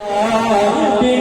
Oh,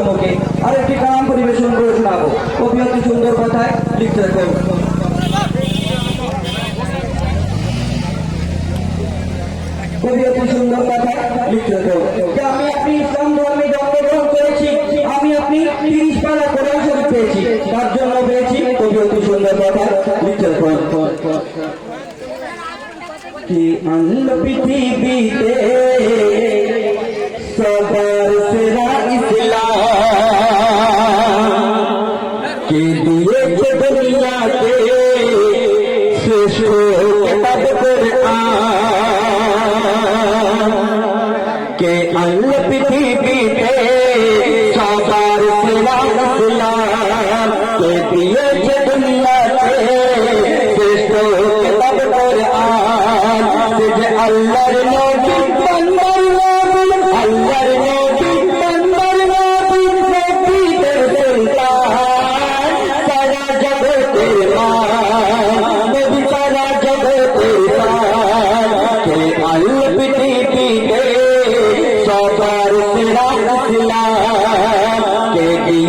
সম্মুখে আরেকটি গান পরিবেশন করে শোনাবো। কবি অতি সুন্দর কথায় লিখতে কবি অতি সুন্দর কথা লিখতে যে আমি আপনি ইসলাম ধর্মে জন্মগ্রহণ করেছি, আমি আপনি তিরিশ পালা কোরআন শরীফ পেয়েছি। তার জন্য পেয়েছি কবি অতি সুন্দর কথা লিখতে কি অন্য পৃথিবীতে সবার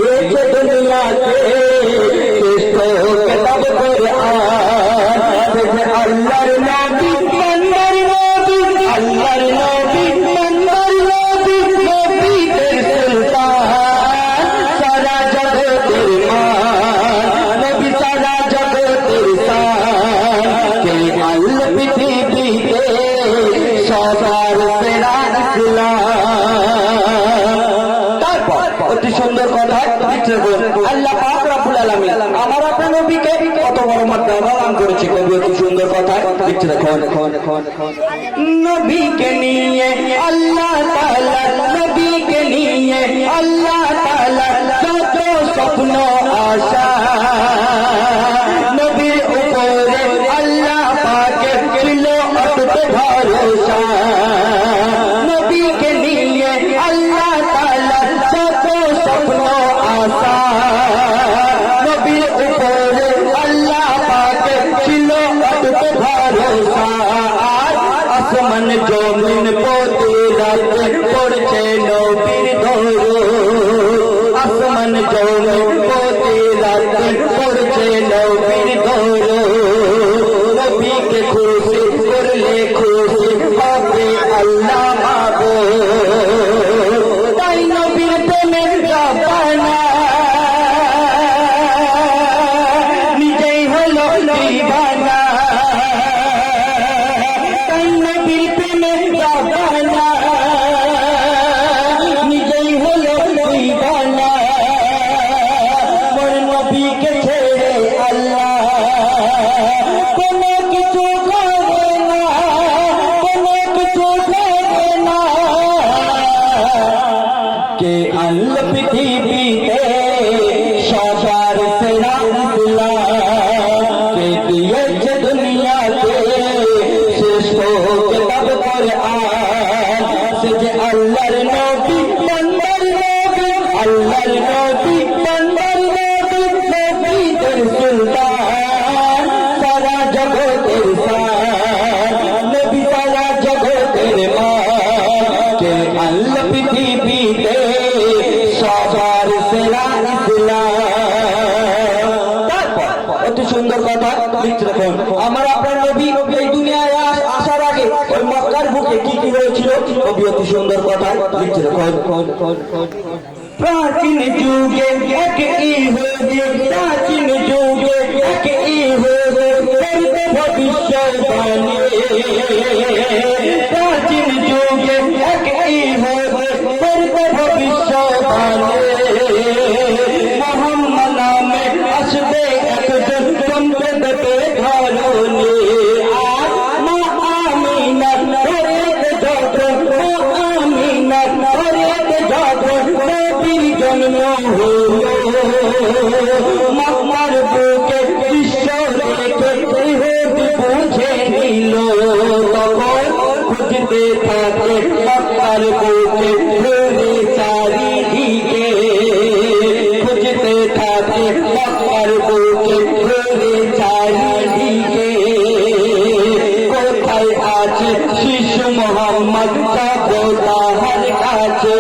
কে দিয়েছে দুনিয়াতে শ্রেষ্ঠ কিতাব কোরআন সে যে আল্লাহর নবী বান্দার নবী আল্লাহর নবী বান্দার নবী নবীদের সুলতান সারা জগতের মান নবী সারা জগতের শান কে আল্লাহ পৃথিবীতে সবার সেরা ইসলাম তারপর অতি সুন্দর কথা আল্লাহ আমার আপনার কত বড় মর্যাদা দান করেছে। কবি অতি সুন্দর কথা নবীকে নিয়ে আল্লাহ নবীকে নিয়ে আল্লাহ স্বপ্ন, আশা কথা লিখতে দেখুন আমার আপনার নবী এই দুনিয়ায় আস- আসার আগে ওই মক্কার বুকে কি কি হয়েছিল কবি অতি সুন্দর কথা লিখতে দেখুন প্রাচীন যুগে এক ইহুদি প্রাচীন যুগে এক ইহুদি করতে ভবিষ্যৎবাণী প্রাচীন যুগে মামার বুকে কৃষ্ণ বুঝে নিল তখন খুঁজতে থাকে মামার বুকে ঘুরে চারিদিকে খুঁজতে থাকে শিশু মোহাম্মদ কাছে।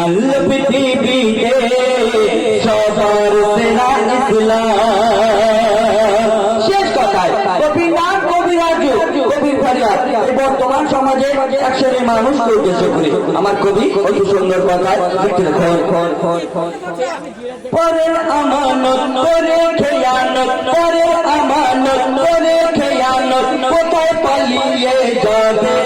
আল্লাহ পৃথিবীতে সবার সেরা ইসলাম সমাজে এক শ্রেণির মানুষকে উদ্দেশ্য করে। আমার কবি অতি সুন্দর কথায় পরে পরে আমানত, পরে খেয়ানত, পরে আমানত, পরে খেয়ানত, কোথায় পালিয়ে যাবে?